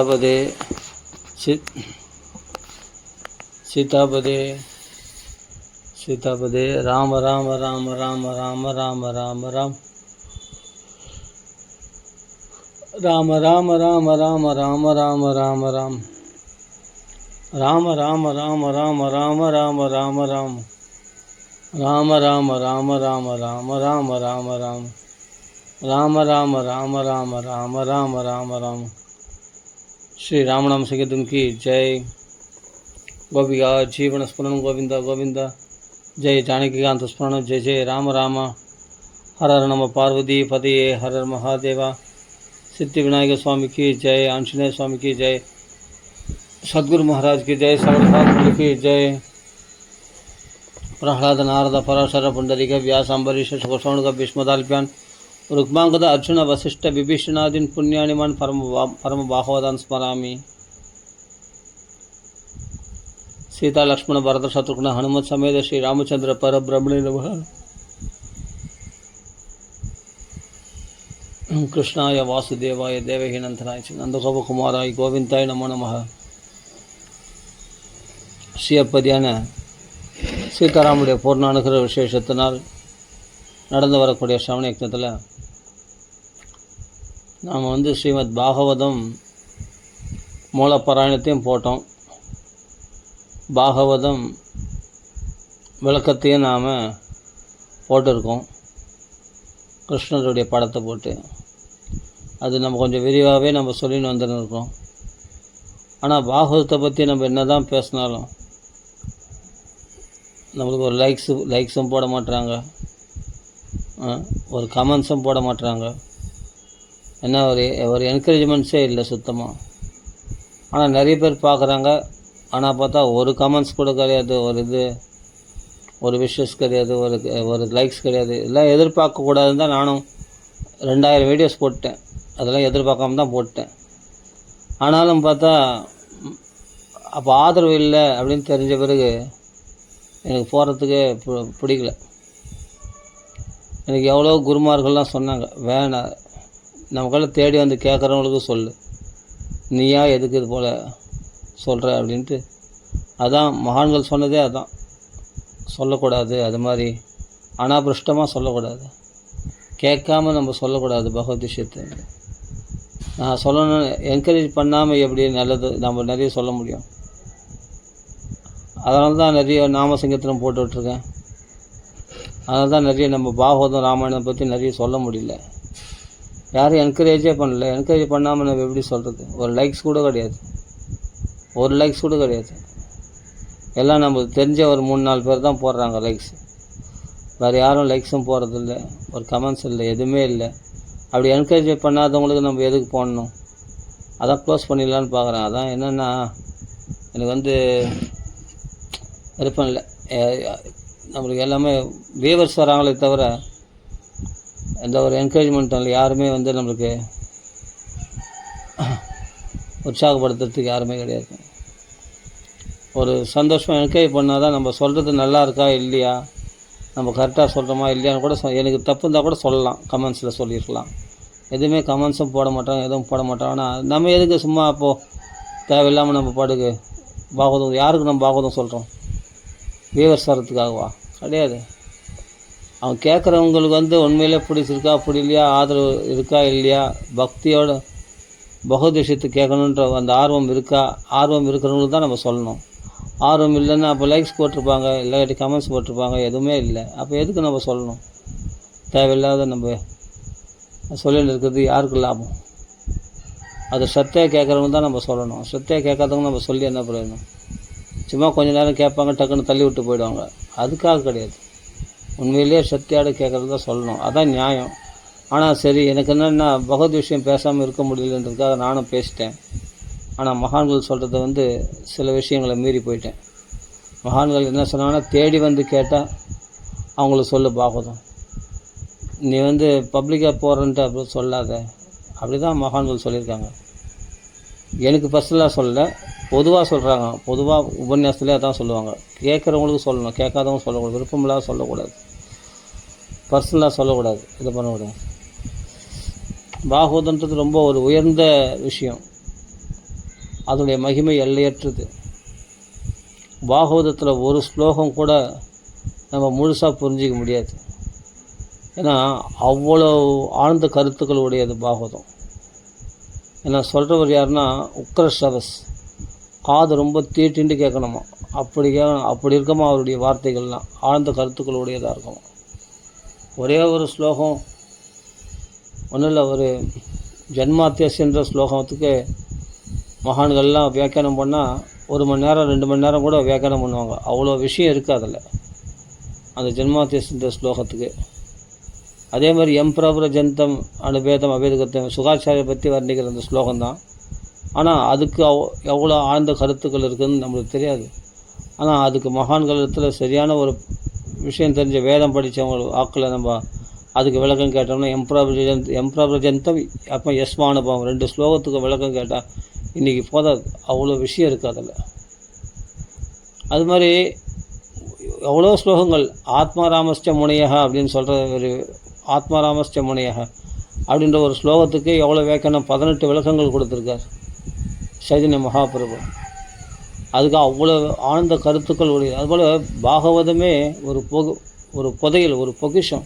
சீதாபதே சித் சீதாபதே சீதாபதே ராம ராம ராம ராம ராம ராம ராம ராம் ராம ராம ராம ராம ராம ராம ராம ராம் ராம ராம ராம ராம ராம ராம ராம ராம் ராம ராம ராம ராம ராம ராம ராம ராம் ராம ராம ராம ராம ராம ராம ராம ராம श्री राम नाम संकीर्तन की जय। गोपिका जीवन स्मरण गोविंद गोविंद। जय जानकीकांत स्मरण, जय जय राम राम। हर हर नम पार्वती पतिये हर हर महादेवा। सिद्धि विनायक स्वामी की जय, आंजनेय स्वामी की जय। सद्गुरु महाराज की जय सर्वसाधु की जय। प्रह्लाद नारद पराशर पुंडरीक व्यास अम्बरीश सुखसौणक भीष्मदाल्प्यान् ಋಗ್ಮಾಂಗದ ಅರ್ಜುನ ವಸಿಷ್ಠ ವಿಭೀಷಣಾದಿನ್ ಪುಣ್ಯಾಣಿಮಾನ್ ಪರಮ ಪರಮ ಬಾಹೋದಾನ್ ಸ್ಮರಾಮಿ. ಸೀತಾ ಲಕ್ಷ್ಮಣ ಭರತ ಶತ್ರುಘ್ನ ಹನುಮತ್ ಸಮೇತ ಶ್ರೀರಾಮಚಂದ್ರ ಪರಬ್ರಹ್ಮಣೆ ನಮಃ. ಕೃಷ್ಣಾಯ ವಾಸುದೇವಾಯ ದೇವಹೀನಂತನಾಯ ಶ್ರೀ ನಂದಗೋಪಕುಮಾರಾಯ ಗೋವಿಂದಾಯ ನಮೋ ನಮಃ. ஸ்ரீயப்பதியான சீதாராமுடைய பூர்ணானுகிற விசேஷத்தினால் நடந்து வரக்கூடிய சமண யக்னத்தில் நாம் வந்து ஸ்ரீமத் பாகவதம் மூலப்பராயணத்தையும் போட்டோம். பாகவதம் விளக்கத்தையும் நாம் போட்டிருக்கோம். கிருஷ்ணருடைய படத்தை போட்டு. அது நம்ம கொஞ்சம் விரிவாகவே நம்ம சொல்லின்னு வந்துன்னு இருக்கோம் ஆனால் பாகவதத்தை பற்றி நம்ம என்ன தான் பேசினாலும் நம்மளுக்கு ஒரு லைக்ஸு லைக்ஸும் போட மாட்டுறாங்க ஒரு கமெண்ட்ஸும் போட மாட்டுறாங்க என்ன ஒரு ஒரு என்கரேஜ்மெண்ட்ஸே இல்லை சுத்தமாக ஆனால் நிறைய பேர் பார்க்குறாங்க. ஆனால் பார்த்தா ஒரு கமெண்ட்ஸ் கூட கிடையாது ஒரு இது ஒரு விஷஸ் கிடையாது ஒரு ஒரு லைக்ஸ் கிடையாது. எல்லாம் எதிர்பார்க்கக்கூடாதுன்னு தான் நானும் ரெண்டாயிரம் வீடியோஸ் போட்டேன். அதெல்லாம் எதிர்பார்க்காம தான் போட்டேன். ஆனாலும் பார்த்தா அப்போ ஆதரவு இல்லை அப்படின்னு தெரிஞ்ச பிறகு எனக்கு போகிறதுக்கே பிடிக்கல. எனக்கு எவ்வளோ குருமார்கள்லாம் சொன்னாங்க வேணாம் நமக்கெல்லாம் தேடி வந்து கேட்குறவங்களுக்கு சொல்லு. நீயா எதுக்கு இது போல் சொல்கிற அப்படின்ட்டு. அதான் மகான்கள் சொன்னதே அதான். சொல்லக்கூடாது அது மாதிரி அனாபிருஷ்டமாக சொல்லக்கூடாது. கேட்காம நம்ம சொல்லக்கூடாது பகவத் விஷயத்தை. நான் சொல்லணும் என்கரேஜ் பண்ணாமல் எப்படி நல்லது நம்ம நிறைய சொல்ல முடியும். அதனால தான் நிறைய நாம போட்டு விட்ருக்கேன் அதனால தான் நிறைய நம்ம பாகவதம் ராமாயணம் பற்றி நிறைய சொல்ல முடியல. யாரும் என்கரேஜே பண்ணல. என்கரேஜ் பண்ணாமல் நம்ம எப்படி சொல்கிறது ஒரு லைக்ஸ் கூட கிடையாது. ஒரு லைக்ஸ் கூட கிடையாது. எல்லாம் நம்ம தெரிஞ்ச ஒரு மூணு நாலு பேர் தான் போடுறாங்க லைக்ஸ் வேறு யாரும் லைக்ஸும் போடுறதில்ல ஒரு கமெண்ட்ஸ் இல்லை. எதுவுமே இல்லை. அப்படி என்கரேஜ் பண்ணாதவங்களுக்கு நம்ம எதுக்கு போடணும்? அதான் க்ளோஸ் பண்ணிடலான்னு பார்க்குறேன். அதான் என்னென்னா எனக்கு வந்து விருப்பம் இல்லை. நம்மளுக்கு எல்லாமே வியூவர்ஸ் வராங்களே தவிர எந்த ஒரு என்கரேஜ்மெண்ட்டும் இல்லை. யாருமே வந்து நம்மளுக்கு உற்சாகப்படுத்துறதுக்கு யாருமே கிடையாது. ஒரு சந்தோஷம் என்கரேஜ் பண்ணால் தான் நம்ம சொல்கிறது நல்லா இருக்கா இல்லையா? நம்ம கரெக்டாக சொல்கிறோமா இல்லையான்னு கூட எனக்கு தப்பு இருந்தால் கூட சொல்லலாம். கமெண்ட்ஸில் சொல்லியிருக்கலாம் எதுவுமே கமெண்ட்ஸும் போட மாட்டாங்க எதுவும் போட மாட்டாங்க ஆனால் நம்ம எதுக்கு சும்மா அப்போது தேவையில்லாமல் நம்ம பாட்டுக்கு பாகவதம் யாருக்கு நம்ம பாகவதம் சொல்கிறோம் வியூவர்ஸ் சாரத்துக்காகவா கிடையாது. அவன் கேட்குறவங்களுக்கு வந்து உண்மையிலே பிடிச்சிருக்கா பிடிலையா ஆதரவு இருக்கா இல்லையா? பக்தியோட பகவத் விஷயத்தை கேட்கணுன்ற அந்த ஆர்வம் இருக்கா? ஆர்வம் இருக்கிறவங்களுக்கு தான் நம்ம சொல்லணும். ஆர்வம் இல்லைன்னா அப்போ லைக்ஸ் போட்டிருப்பாங்க இல்லாட்டி கமெண்ட்ஸ் போட்டிருப்பாங்க எதுவுமே இல்லை. அப்போ எதுக்கு நம்ம சொல்லணும்? தேவையில்லாத நம்ம சொல்லிட்டு இருக்கிறது யாருக்கு லாபம்? அது சத்தையாக கேட்குறவங்க தான் நம்ம சொல்லணும். சத்தையாக கேட்காதவங்க நம்ம சொல்லி என்ன பிரயோஜனம்? சும்மா கொஞ்ச நேரம் கேட்பாங்க டக்குன்னு தள்ளி விட்டு போயிடுவாங்க. அதுக்காக கிடையாது. உண்மையிலேயே சத்தியோடு கேட்குறது தான் சொல்லணும். அதான் நியாயம். ஆனால் சரி எனக்கு என்னென்னா பகவத் விஷயம் பேசாமல் இருக்க முடியலன்றதுக்காக நானும் பேசிட்டேன். ஆனால் மகான்கள் சொல்கிறத வந்து சில விஷயங்களை மீறி போயிட்டேன். மகான்கள் என்ன சொன்னாங்கன்னா தேடி வந்து கேட்டால் அவங்களுக்கு சொல்லு பாகவதம். நீ வந்து பப்ளிக்காக போகிறன்ட்டு அப்படி சொல்லாத. அப்படி தான் மகான்கள் சொல்லியிருக்காங்க. எனக்கு பர்சனலாக சொல்லலை. பொதுவாக சொல்கிறாங்க பொதுவாக உபன்யாசத்துலேயே அதான் சொல்லுவாங்க. கேட்குறவங்களுக்கு சொல்லணும். கேட்காதவங்க சொல்லக்கூடாது. விருப்பமில்லாத சொல்லக்கூடாது. பர்சனலாக சொல்லக்கூடாது. இது பண்ணக்கூடாது. பாகவதன்றது ரொம்ப ஒரு உயர்ந்த விஷயம். அதனுடைய மகிமை எல்லையற்றது. பாகவதத்தில் ஒரு ஸ்லோகம் கூட நம்ம முழுசாக புரிஞ்சிக்க முடியாது. ஏன்னா அவ்வளோ ஆழ்ந்த கருத்துக்கள் உடையது பாகவதம். ஏன்னா சொல்கிறவர் யாருன்னா உக்ரஷவஸ் காது ரொம்ப தீட்டின்னு கேட்கணுமா? அப்படி அப்படி இருக்கமா அவருடைய வார்த்தைகள்லாம்? ஆழ்ந்த கருத்துக்கள் உடையதாக இருக்கணும் ஒரே ஒரு ஸ்லோகம் ஒன்றும் இல்லை ஒரு ஜென்மாத்தியஸ்ன்ற ஸ்லோகத்துக்கு மகான்கள்லாம் வியாக்கியானம் பண்ணால் ஒரு மணி நேரம் ரெண்டு மணி நேரம் கூட வியாக்கியானம் பண்ணுவாங்க. அவ்வளோ விஷயம் இருக்குது அதில். அந்த ஜென்மாத்தியஸ்ன்ற ஸ்லோகத்துக்கு. அதே மாதிரி எம்பிரபுர ஜந்தம் அனுபேதம் அபேதகத்தம் சுகாச்சாரியை பற்றி வர்ணிக்கிற அந்த ஸ்லோகம் தான் ஆனால் அதுக்கு அவ் எவ்வளோ ஆழ்ந்த கருத்துக்கள் இருக்குதுன்னு நம்மளுக்கு தெரியாது. ஆனால் அதுக்கு மகான்களத்தில் சரியான ஒரு விஷயம் தெரிஞ்ச வேதம் படித்தவங்க வாக்கில் நம்ம அதுக்கு விளக்கம் கேட்டோம்னா எம்பிரபுரஜந்த் எம்பிரபுரஜந்தம் அப்போ யஸ்மானுபவம் ரெண்டு ஸ்லோகத்துக்கு விளக்கம் கேட்டால் இன்றைக்கி போதாது. அவ்வளோ விஷயம் இருக்குது அதில் அது மாதிரி எவ்வளோ ஸ்லோகங்கள்? ஆத்மாராமஸ்ட முனையக அப்படின்னு சொல்கிற ஒரு ஆத்மாராமஸ்ட முனையக அப்படின்ற ஒரு ஸ்லோகத்துக்கு எவ்வளோ வியாக்கியானம்? பதினெட்டு விளக்கங்கள் கொடுத்துருக்கார். சைதன்ய மகாபிரபு. அதுக்கு அவ்வளோ ஆழ்ந்த கருத்துக்கள் உடைய அதுபோல் பாகவதமே ஒரு பொகு ஒரு புதையல் ஒரு பொக்கிஷம்.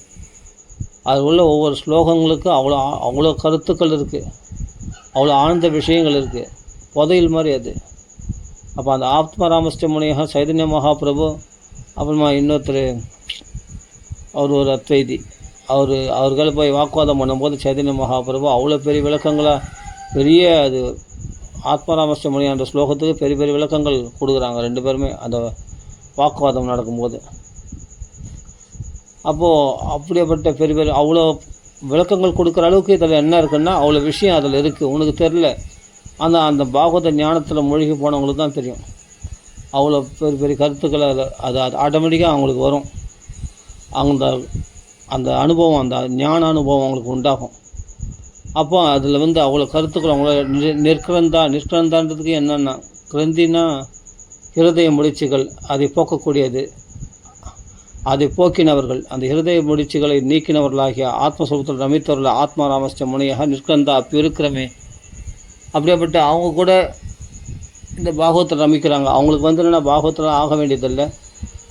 அது உள்ள ஒவ்வொரு ஸ்லோகங்களுக்கும் அவ்வளோ அவ்வளோ கருத்துக்கள் இருக்குது அவ்வளோ ஆழ்ந்த விஷயங்கள் இருக்குது புதையல் மாதிரி அது. அப்போ அந்த ஆத்ம ராமஸ்டமுனியாக சைதன்ய மகாபிரபு அப்புறமா இன்னொருத்தர் அவர் ஒரு அத்வைதி. அவர் அவர்கள் போய் வாக்குவாதம் பண்ணும்போது சைதன்ய மகாபிரபு அவ்வளோ பெரிய விளக்கங்களாக பெரிய அது ஆத்மராமஸ்ட என்ற ஸ்லோகத்துக்கு பெரிய பெரிய விளக்கங்கள் கொடுக்குறாங்க. ரெண்டு பேருமே அந்த வாக்குவாதம் நடக்கும்போது. அப்போது அப்படியேப்பட்ட பெரிய பெரிய அவ்வளோ விளக்கங்கள் கொடுக்குற அளவுக்கு இதில் என்ன இருக்குன்னா அவ்வளோ விஷயம் அதில் இருக்குது உனக்கு தெரில அந்த அந்த பாகவத ஞானத்தில் மூழ்கி போனவங்களுக்கு தான் தெரியும். அவ்வளோ பெரிய பெரிய கருத்துக்களை அதில் அது அது ஆட்டோமேட்டிக்காக அவங்களுக்கு வரும். அந்த அந்த அனுபவம் அந்த ஞான அனுபவம் அவங்களுக்கு உண்டாகும். அப்போ அதில் வந்து அவ்வளோ கருத்துக்கள் அவங்கள நி- நிற்கிறந்தா நிற்கிறந்தான்றதுக்கு என்னென்னா கிரந்தினா இருதய முடிச்சுகள் அதை போக்கக்கூடியது. அதை போக்கினவர்கள் அந்த இருதய முடிச்சுகளை நீக்கினவர்களாகிய ஆத்மஸ்வரூபத்தில் ரமித்தவர்கள் ஆத்மாராமஸ்ட முனையாக நிற்கிறந்தா அப்போ இருக்கிறமே. அப்படியேப்பட்ட அவங்க கூட இந்த பாகவத்தில் ரமிக்கிறாங்க அவங்களுக்கு வந்து என்னென்னா பாகவத்தில் ஆக வேண்டியதில்லை.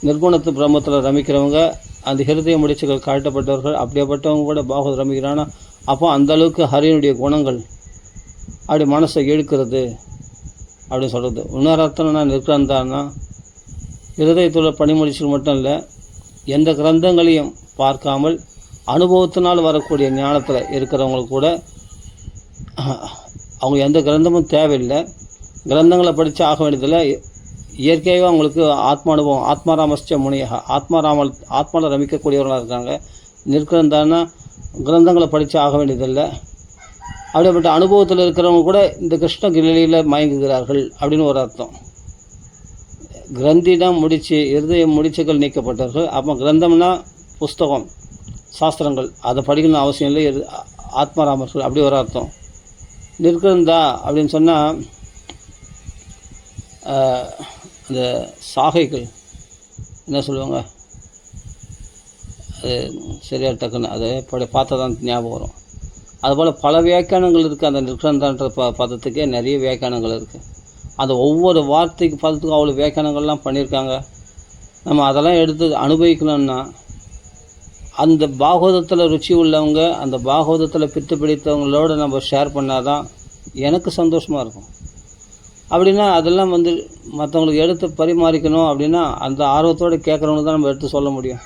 நிர்குணத்து பிரம்மத்தில் ரமிக்கிறவங்க அந்த ஹிருதய முடிச்சுகள் காட்டப்பட்டவர்கள் அப்படியேப்பட்டவங்க கூட பாகவத் ரமிக்கிறான்னா அப்போ அந்த அளவுக்கு ஹரியனுடைய குணங்கள் அப்படி மனசை எடுக்கிறது அப்படின்னு சொல்கிறது இன்னொரு நிற்கிறந்தான்னா இருதயத்தில் பணிமொழிச்சல் மட்டும் இல்லை எந்த கிரந்தங்களையும் பார்க்காமல் அனுபவத்தினால் வரக்கூடிய ஞானத்தில் இருக்கிறவங்களுக்கு கூட அவங்க எந்த கிரந்தமும் தேவையில்லை. கிரந்தங்களை படித்து ஆக வேண்டியதில் இயற்கையாகவே அவங்களுக்கு ஆத்ம அனுபவம் ஆத்மாராமஸ்ட முனியாக ஆத்மாராமல் ஆத்மாவில் ரமிக்கக்கூடியவர்களாக இருக்காங்க. நிற்கிறந்தான்னா கிரந்தங்களை படித்து ஆக வேண்டியதில்லை. அப்படிப்பட்ட அனுபவத்தில் இருக்கிறவங்க கூட இந்த கிருஷ்ணகிரியில் மயங்குகிறார்கள் அப்படின்னு ஒரு அர்த்தம். கிரந்திடம் முடிச்சு இருதய முடிச்சுகள் நீக்கப்பட்டார்கள் அப்போ கிரந்தம்னா புஸ்தகம் சாஸ்திரங்கள். அதை படிக்கணும் அவசியம் இல்லை. இரு- ஆத்மாராமர்கள். அப்படி ஒரு அர்த்தம். நிற்கிறந்தா அப்படின்னு சொன்னால் அந்த சாகைகள் என்ன சொல்லுவாங்க? அது சரியாக டக்குன்னு அதை படி பார்த்தா தான் ஞாபகம் வரும். அதுபோல் பல வியாக்கியானங்கள் இருக்குது அந்த நிற்கந்தான்ற ப பதத்துக்கே நிறைய வியாக்கியானங்கள் இருக்குது அந்த ஒவ்வொரு வார்த்தைக்கு பதத்துக்கும் அவ்வளோ வியாக்கியானங்கள்லாம் பண்ணியிருக்காங்க. நம்ம அதெல்லாம் எடுத்து அனுபவிக்கணும்னா அந்த பாகவதத்தில் ருச்சி உள்ளவங்க அந்த பாகவதத்தில் பித்து பிடித்தவங்களோட நம்ம ஷேர் பண்ணால் தான் எனக்கு சந்தோஷமாக இருக்கும். அப்படின்னா அதெல்லாம் வந்து மற்றவங்களுக்கு எடுத்து பரிமாறிக்கணும் அப்படின்னா அந்த ஆர்வத்தோடு கேட்குறவங்க தான் நம்ம எடுத்து சொல்ல முடியும்.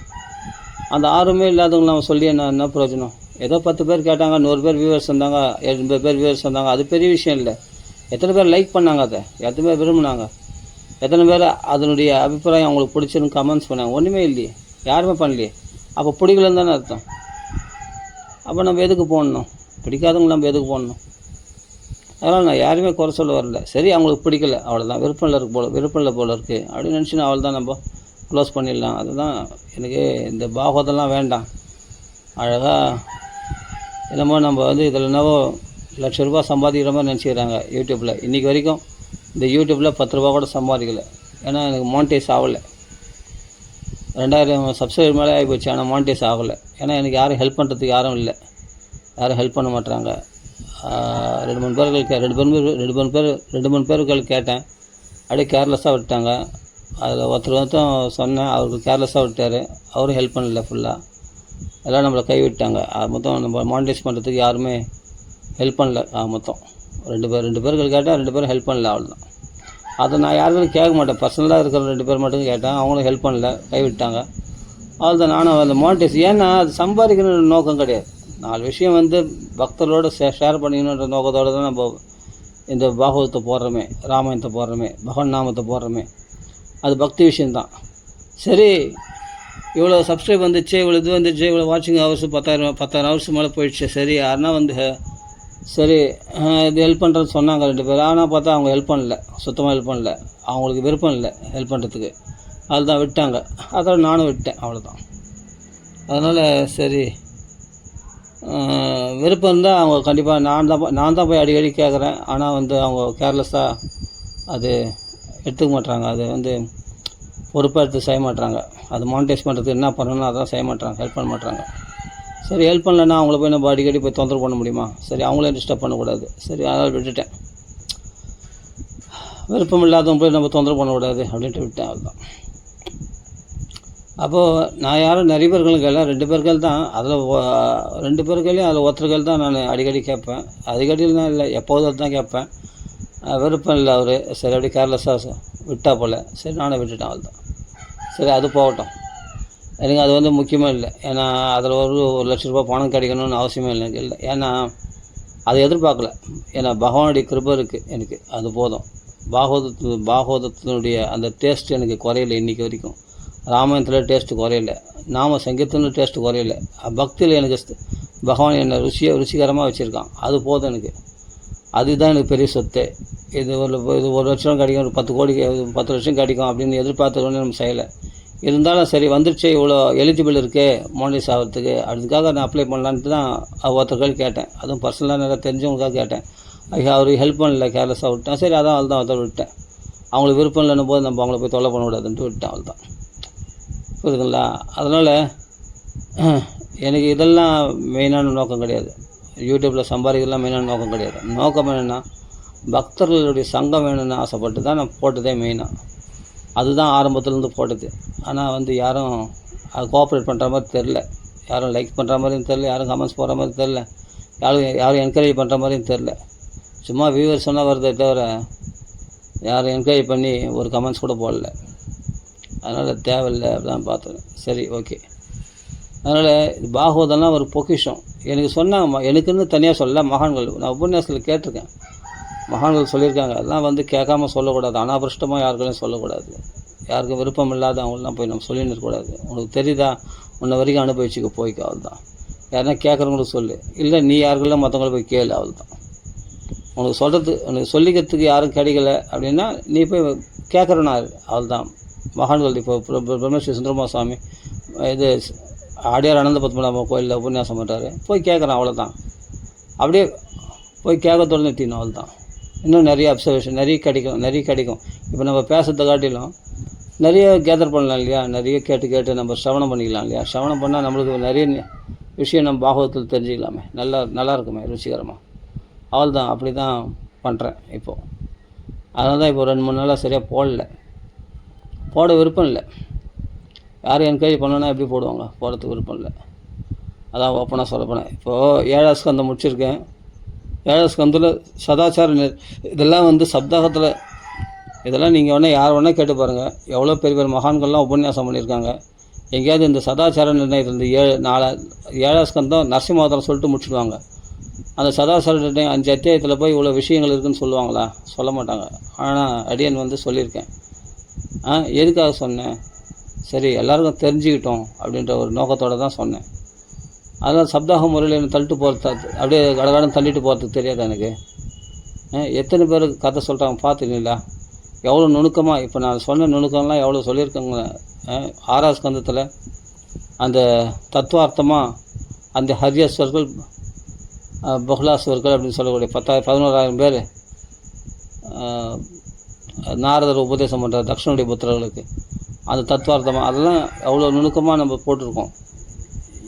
அந்த ஆர்வமே இல்லாதவங்க நம்ம சொல்லி என்ன என்ன பிரயோஜனம்? ஏதோ பத்து பேர் கேட்டாங்க நூறு பேர் வியூவர்ஸ் வந்தாங்க எண்பது பேர் வியூவர்ஸ் வந்தாங்க அது பெரிய விஷயம் இல்லை. எத்தனை பேர் லைக் பண்ணாங்க அதை? எத்தனை பேர் விரும்பினாங்க? எத்தனை பேர் அதனுடைய அபிப்பிராயம் அவங்களுக்கு பிடிச்சிருந்து கமெண்ட்ஸ் பண்ணாங்க? ஒன்றுமே இல்லையே. யாருமே பண்ணலையே. அப்போ பிடிக்கலன்னு தானே அர்த்தம். அப்போ நம்ம எதுக்கு போடணும்? பிடிக்காதவங்க நம்ம எதுக்கு போடணும்? அதனால் நான் யாருமே குறை சொல்ல வரல. சரி அவங்களுக்கு பிடிக்கல. அவ்வளோதான் விருப்பம் இல்லை இருக்கு போல விருப்பம் இல்லை போல இருக்குது அப்படின்னு நினச்சி நான் அவள் தான் நம்ம க்ளோஸ் பண்ணிடலாம். அதுதான் எனக்கு இந்த பாகவதெல்லாம் வேண்டாம். அழகாக என்னமோ நம்ம வந்து இதில் என்னவோ லட்ச ரூபா சம்பாதிக்கிற மாதிரி நினச்சிக்கிறாங்க யூடியூப்பில். இன்றைக்கி வரைக்கும் இந்த யூடியூப்பில் பத்து ரூபா கூட சம்பாதிக்கலை. ஏன்னா எனக்கு மானிட்டைஸ் ஆகலை. ரெண்டாயிரம் சப்ஸ்கிரைபர் மேலே ஆகி போச்சு ஆனால் மானிட்டைஸ் ஆகலை. ஏன்னா எனக்கு யாரும் ஹெல்ப் பண்ணுறதுக்கு யாரும் இல்லை. யாரும் ஹெல்ப் பண்ண மாட்டாங்க ரெண்டு மூணு பேர்கள் ரெண்டு மூணு பேர் ரெண்டு மூணு பேர் ரெண்டு மூணு பேர்கள் கேட்டேன். அப்படியே கேர்லெஸ்ஸாக விட்டாங்க அதில் ஒருத்தர் ஒருத்தர் சொன்னேன் அவருக்கு கேர்லெஸ்ஸாக விட்டார். அவரும் ஹெல்ப் பண்ணல ஃபுல்லாக எல்லாம் நம்மளை கை விட்டாங்க அது மொத்தம் நம்ம மானிட்டைஸ் பண்ணுறதுக்கு யாருமே ஹெல்ப் பண்ணல மொத்தம். ரெண்டு பேர் ரெண்டு பேர்கள் கேட்டேன் ரெண்டு பேரும் ஹெல்ப் பண்ணல அவ்வளோதான் அதை நான் யாருக்கும் கேட்க மாட்டேன். பர்சனலாக இருக்கிற ரெண்டு பேர் மட்டும் கேட்டேன் அவங்களும் ஹெல்ப் பண்ணல கைவிட்டாங்க. அவ்வளோதான் நானும் அந்த மானிட்டைஸ் ஏன்னா அது சம்பாதிக்கணுன்ற நோக்கம் கிடையாது. நாலு விஷயம் வந்து பக்தர்களோட ஷே ஷேர் பண்ணிக்கணுன்ற நோக்கத்தோடு தான் நம்ம இந்த பாகவத்தை போடுறோமே ராமாயணத்தை போடுறோமே பகவான் நாமத்தை போடுறோமே. அது பக்தி விஷயந்தான் சரி இவ்வளோ சப்ஸ்கிரைப் வந்துச்சு இவ்வளோ இது வந்துச்சு இவ்வளோ வாட்சிங் ஹவர்ஸ் பத்தாயிரம் பத்தாயிரம் ஹவர்ஸ் மேலே போயிடுச்சு. சரி யாருன்னா வந்து சரி இது ஹெல்ப் பண்ணுறது சொன்னாங்க ரெண்டு பேர். ஆனால் பார்த்தா அவங்க ஹெல்ப் பண்ணல. சுத்தமாக ஹெல்ப் பண்ணல. அவங்களுக்கு விருப்பம் இல்லை ஹெல்ப் பண்ணுறதுக்கு அதுதான் விட்டாங்க. அதோட நானும் விட்டேன் அவ்வளோதான் அதனால் சரி விருப்பம் இருந்தால் அவங்க கண்டிப்பாக நான் தான் நான் தான் போய் அடிக்கடி கேட்குறேன் ஆனால் வந்து அவங்க கேர்லெஸ்ஸாக அது எடுத்துக்க மாட்றாங்க. அது வந்து பொறுப்பாக எடுத்து செய்ய மாட்றாங்க. அது மானிட்டைஸ் பண்ணுறதுக்கு என்ன பண்ணணும் அதான் செய்ய மாட்றாங்க. ஹெல்ப் பண்ண மாட்றாங்க. சரி ஹெல்ப் பண்ணலன்னா அவங்கள போய் நம்ம அடிக்கடி போய் தொந்தரவு பண்ண முடியுமா? சரி அவங்களே டிஸ்டர்ப் பண்ணக்கூடாது. சரி அதனால் விட்டுட்டேன். விருப்பம் இல்லாதவங்க போய் நம்ம தொந்தரவு பண்ணக்கூடாது அப்படின்ட்டு விட்டேன் அதுதான் அப்போது நான் யாரும் நிறைய பேர்களும் கேட்கல ரெண்டு பேர்கள் தான். அதில் ரெண்டு பேர்களையும் அதில் ஒருத்தர்கள் தான் நான் அடிக்கடி கேட்பேன். அடிக்கடியில் தான் இல்லை எப்போதும் தான் கேட்பேன். விருப்பம் இல்லை அவர். சரி அப்படி கேர்லெஸ்ஸாக விட்டா போல். சரி நானே விட்டுட்டேன் அவள் தான் சரி அது போகட்டும். எனக்கு அது வந்து முக்கியமாக இல்லை. ஏன்னா அதில் ஒரு ஒரு லட்ச ரூபாய் பணம் கிடைக்கணும்னு அவசியமே இல்லை எனக்கு இல்லை. ஏன்னா அதை எதிர்பார்க்கல. ஏன்னா பகவானுடைய கிருபை இருக்குது எனக்கு. அது போதும். பாகவதத்து பாகவதத்தினுடைய அந்த டேஸ்ட் எனக்கு குறையல இன்றைக்கி வரைக்கும். ராமாயணத்தில் டேஸ்ட்டு குறையல. நாம சங்கீதத்தில் டேஸ்ட்டு குறையல. பக்தியில் எனக்கு பகவான் என்னை ருசியை ருசிகரமாக வச்சுருக்கான். அது போதும் எனக்கு. அதுதான் எனக்கு பெரிய சொத்து. இது ஒரு இது ஒரு லட்சம் கிடைக்கும் ஒரு பத்து கோடி பத்து லட்சம் கிடைக்கும் அப்படின்னு எதிர்பார்த்ததுன்னு நம்ம செய்யலை. இருந்தாலும் சரி வந்துருச்சு இவ்வளோ எலிஜிபிள் இருக்குது மோனிஸ் ஆகிறதுக்கு அதுக்காக நான் அப்ளை பண்ணலான்ட்டு தான் ஒருத்தர்கள் கேட்டேன். அதுவும் பர்சனலாக நல்லா தெரிஞ்சவங்களுக்காக கேட்டேன். ஐயா அவர் ஹெல்ப் பண்ணல கேர்லெஸ்ஸாக விட்டேன். சரி அதான் அவள் தான் அதை விட்டேன். அவங்களுக்கு விருப்பம் இல்லைன்னும் போது நம்ம அவங்கள போய் தொல்லை பண்ணக்கூடாதுன்ட்டு விட்டேன் அவள் தான் புரியுதுங்களா? அதனால் எனக்கு இதெல்லாம் மெயினான நோக்கம் கிடையாது. யூடியூப்பில் சம்பாதிக்கிறதுலாம் மெயினான நோக்கம் கிடையாது. நோக்கம் என்னென்னா பக்தர்களுடைய சங்கம் வேணும்னு ஆசைப்பட்டு தான் நான் போட்டதே மெயினாக அதுதான் ஆரம்பத்துலேருந்து போட்டது. ஆனால் வந்து யாரும் அது கோஆப்ரேட் பண்ணுற மாதிரி தெரில யாரும் லைக் பண்ணுற மாதிரியும் தெரில யாரும் கமெண்ட்ஸ் போடுற மாதிரி தெரில யாரும் யாரும் என்கரேஜ் பண்ணுற மாதிரியும் தெரில சும்மா வியூவர்ஸ் சொன்னால் வருதே தவிர யாரும் என்கரேஜ் பண்ணி ஒரு கமெண்ட்ஸ் கூட போடல. அதனால் தேவையில்லை அப்படிதான் பார்த்தேன். சரி ஓகே அதனால் இது பாகவதம்லாம் ஒரு பொக்கிஷம். எனக்கு சொன்னாங்க எனக்குன்னு தனியாக சொல்ல மகான்கள். நான் உபன்யாசத்தில் கேட்டிருக்கேன். மகான்கள் சொல்லியிருக்காங்க. அதெல்லாம் வந்து கேட்காம சொல்லக்கூடாது. அனாபிருஷ்டமாக யாருக்களையும் சொல்லக்கூடாது. யாருக்கும் விருப்பம் இல்லாத அவங்களாம் போய் நம்ம சொல்லின்னு இருக்கக்கூடாது. உனக்கு தெரியுதா? உன்னை வரைக்கும் அனுபவிச்சுக்க போய்க்கு அவள் தான் யாருன்னா கேட்குறவங்களுக்கு சொல்லு. இல்லை நீ யாருக்கெல்லாம் மற்றவங்கள போய் கேளு அவள் தான் உனக்கு சொல்கிறது உனக்கு சொல்லிக்கிறதுக்கு யாரும் கிடைக்கல அப்படின்னா நீ போய் கேட்குறனா அவள் தான் மகான்கள் இப்போ பிரம்மஸ்ரீ சுந்தரமா சுவாமி இது ஆடியார் அனந்த பத்மநாபம் கோயிலில் உபன்யாசம் பண்ணுறாரு போய் கேட்குறேன் அவ்வளோதான் அப்படியே போய் கேட்க தொடர்ந்து அவள் தான் இன்னும் நிறைய அப்சர்வேஷன் நிறைய கிடைக்கும் நிறைய கிடைக்கும். இப்போ நம்ம பேசுறதை காட்டிலும் நிறைய கேதர் பண்ணலாம் இல்லையா? நிறைய கேட்டு கேட்டு நம்ம சிரவணம் பண்ணிக்கலாம் இல்லையா? சிரவணம் பண்ணால் நம்மளுக்கு நிறைய விஷயம் நம்ம பாகவத்தில் தெரிஞ்சுக்கலாமே. நல்லா நல்லா இருக்குமே ருசிகரமாக அவள் தான் அப்படி தான் பண்ணுறேன் இப்போது அதனால தான் இப்போ ரெண்டு மூணு நாளாக சரியாக போடல. போட விருப்பம் இல்லை. யாரும் என்கரேஜ் பண்ணனா எப்படி போடுவாங்க? போகிறதுக்கு விருப்பம் இல்லை. அதான் ஓப்பனாக சொல்ல போனேன். இப்போது ஏழாவது ஸ்கந்தம் முடிச்சிருக்கேன். ஏழாவது ஸ்கந்தத்தில் சதாச்சார இதெல்லாம் வந்து சப்தாகத்தில் இதெல்லாம் நீங்கள் வேணால் யார் வேணால் கேட்டு பாருங்கள் எவ்வளோ பெரிய பெரிய மகான்கள்லாம் உபன்யாசம் பண்ணியிருக்காங்க. எங்கேயாவது இந்த சதாச்சார நிர்ணயத்தில் இந்த ஏழு நாலா ஏழாவது ஸ்கந்தம் நரசிம்மாவதாரம் சொல்லிட்டு முடிச்சுடுவாங்க அந்த சதாசார நிர்ணயம் அஞ்சு அத்தியாயத்தில் போய் இவ்வளோ விஷயங்கள் இருக்குன்னு சொல்லுவாங்களா? சொல்ல மாட்டாங்க. ஆனால் அடியன் வந்து சொல்லியிருக்கேன். ஆ எதுக்காக சொன்னேன்? சரி எல்லாருக்கும் தெரிஞ்சுக்கிட்டோம் அப்படின்ற ஒரு நோக்கத்தோடு தான் சொன்னேன். அதனால் சப்தாக முறையில் தள்ளிட்டு போகிறது அப்படியே கடகடன் தள்ளிட்டு போகிறதுக்கு தெரியாது எனக்கு. எத்தனை பேருக்கு கதை சொல்கிறாங்க பார்த்துக்கீங்களா எவ்வளோ நுணுக்கமாக இப்போ நான் சொன்ன நுணுக்கம்லாம் எவ்வளோ சொல்லியிருக்கேங்க ஆ, ஆறாவது ஸ்கந்தத்தில் அந்த தத்துவார்த்தமாக அந்த ஹரியஸ்வர்கள் ஆ, பகுலாஸ்வர்கள் அப்படின்னு சொல்லக்கூடிய பத்தாயிரம் பதினோராயிரம் பேர் நாரதர் உபதேசம் பண்ணுற தக்ஷனுடைய புத்திரர்களுக்கு. அந்த தத்துவார்த்தமாக அதெல்லாம் எவ்வளோ நுணுக்கமாக நம்ம போட்டிருக்கோம்.